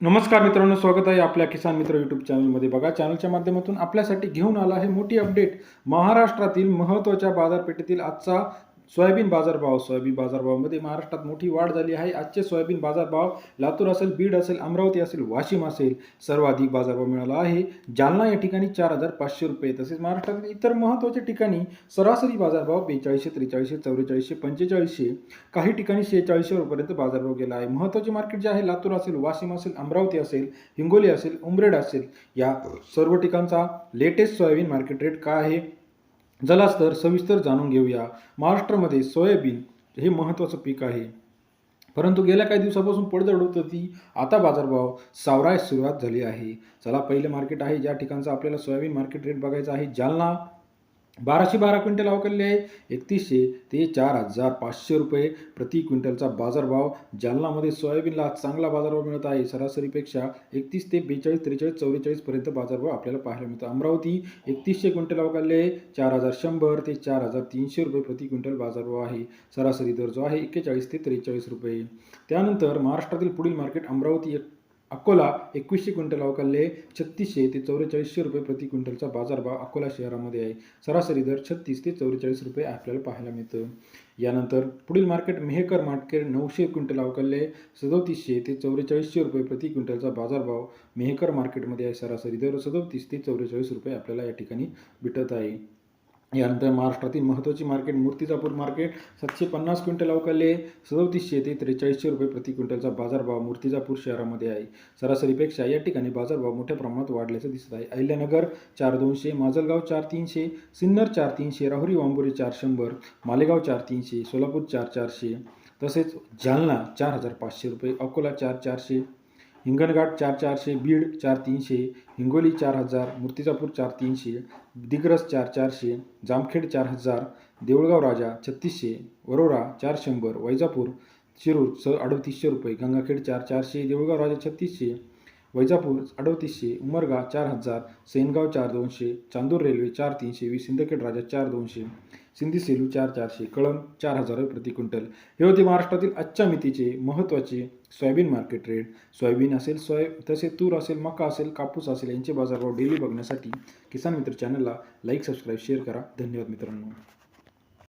नमस्कार मित्रांनो स्वागत आहे आपल्या किसान मित्र यूट्यूब चॅनलमध्ये बघा चॅनलच्या माध्यमातून आपल्यासाठी घेऊन आला आहे मोठी अपडेट महाराष्ट्रातील महत्त्वाच्या बाजारपेठेतील आजचा सोयाबीन बाजारभाव सोयाबीन बाजारभावामध्ये महाराष्ट्रात मोठी वाढ झाली आहे. आजचे सोयाबीन बाजारभाव लातूर असेल बीड असेल अमरावती असेल वाशिम असेल सर्वाधिक बाजारभाव मिळाला आहे. जालना या ठिकाणी चार हजार पाचशे रुपये तसेच महाराष्ट्रातील इतर महत्त्वाच्या ठिकाणी सरासरी बाजारभाव बेचाळीसशे त्रेचाळीसशे चौवेचाळीसशे पंचेचाळीसशे काही ठिकाणी शेहेचाळीसशे रुपयेपर्यंत बाजारभाव गेला आहे. महत्त्वाचे मार्केट जे आहे लातूर असेल वाशिम असेल अमरावती असेल हिंगोली असेल उमरेड असेल या सर्व ठिकाणचा लेटेस्ट सोयाबीन मार्केट रेट काय आहे? चलाच तर सविस्तर जाणून घेऊया. महाराष्ट्रामध्ये सोयाबीन हे महत्त्वाचं पीक आहे. परंतु गेल्या काही दिवसापासून पडझड होत होती. आता बाजारभाव सावरायस सुरुवात झाली आहे. चला पहिलं मार्केट आहे. ज्या ठिकाणचं आपल्याला सोयाबीन मार्केट रेट बघायचा आहे. जालना बाराशे बारा क्विंटल अवकलले आहे. एकतीसशे ते चार हजार पाचशे रुपये प्रति क्विंटलचा बाजारभाव. जालनामध्ये सोयाबीनला चांगला बाजारभाव मिळत आहे. सरासरीपेक्षा एकतीस ते बेचाळीस त्रेचाळीस चौवेचाळीसपर्यंत बाजारभाव आपल्याला पाहायला मिळतो. अमरावती एकतीसशे क्विंटल अवकालले आहे. चार हजार शंभर ते चार हजार तीनशे रुपये प्रति क्विंटल बाजारभाव आहे. सरासरी दर जो आहे एक्केचाळीस ते त्रेचाळीस रुपये. त्यानंतर महाराष्ट्रातील पुढील मार्केट अमरावती एक अकोला एकवीसशे क्विंटल अवकालले छत्तीसशे ते चौवेचाळीसशे रुपये प्रति क्विंटलचा बाजारभाव अकोला शहरामध्ये आहे. सरासरी दर छत्तीस ते चौवेचाळीस रुपये आपल्याला पाहायला मिळतं. यानंतर पुढील मार्केट मेहकर मार्केट नऊशे क्विंटल अवकालले सदोतीसशे ते चौवेचाळीसशे रुपये प्रति क्विंटलचा बाजारभाव मेहकर मार्केटमध्ये आहे. सरासरी दर सदोतीस ते चौवेचाळीस रुपये आपल्याला या ठिकाणी भेटत आहे. यानंतर महाराष्ट्रातील महत्त्वाची मार्केट मूर्तिजापूर मार्केट सातशे पन्नास क्विंटल अवकाले सदोतीसशे ते त्रेचाळीसशे रुपये प्रति क्विंटलचा बाजारभाव मूर्तिजापूर शहरामध्ये आहे. सरासरीपेक्षा या ठिकाणी बाजारभाव मोठ्या प्रमाणात वाढल्याचं दिसत आहे. अहिल्यानगर चार दोनशे माजलगाव चार तीनशे सिन्नर चार तीनशे राहुरी वांबोरी चार शंभर मालेगाव चार तीनशे सोलापूर चार चारशे तसेच जालना चार हजार पाचशे रुपये अकोला चार चारशे हिंगणघाट चार चारशे बीड चार तीनशे हिंगोली चार हजार मूर्तिजापूर चार तीनशे दिग्रस चार चारशे जामखेड चार हजार देऊळगाव राजा छत्तीसशे वरोरा चार शंभर वैजापूर शिरूर स अडतीसशे रुपये गंगाखेड चार चारशे देऊळगाव राजा छत्तीसशे वैजापूर अडतीसशे उमरगा चार हजार सेनगाव चार दोनशे चांदूर रेल्वे चार तीनशे वीस सिंदखेड राजा चार दोनशे सिंधी सेलू चार चारशे कळम चार हजार रुपये प्रति क्विंटल. हे होते महाराष्ट्रातील आजच्या मितीचे महत्त्वाचे सोयाबीन मार्केट रेट सोयाबीन असेल सोय तसे तूर असेल मका असेल कापूस असेल यांचे बाजारभाव डेली बघण्यासाठी किसान मित्र चॅनलला लाईक सबस्क्राईब शेअर करा. धन्यवाद मित्रांनो.